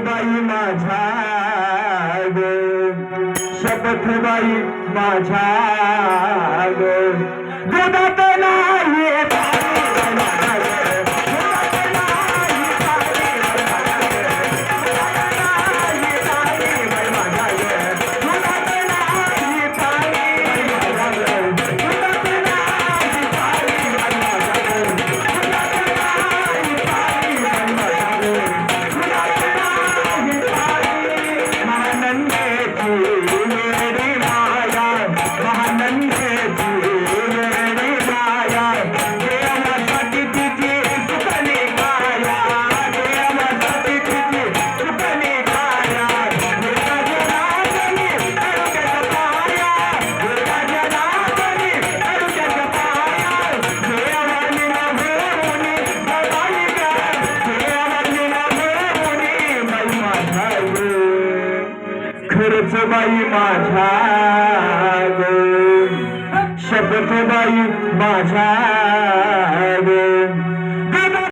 बाई माझ्या शपथ बाई माझ्या गोदात नाही खरच बाई माझ्या शपथ बाई माझ्या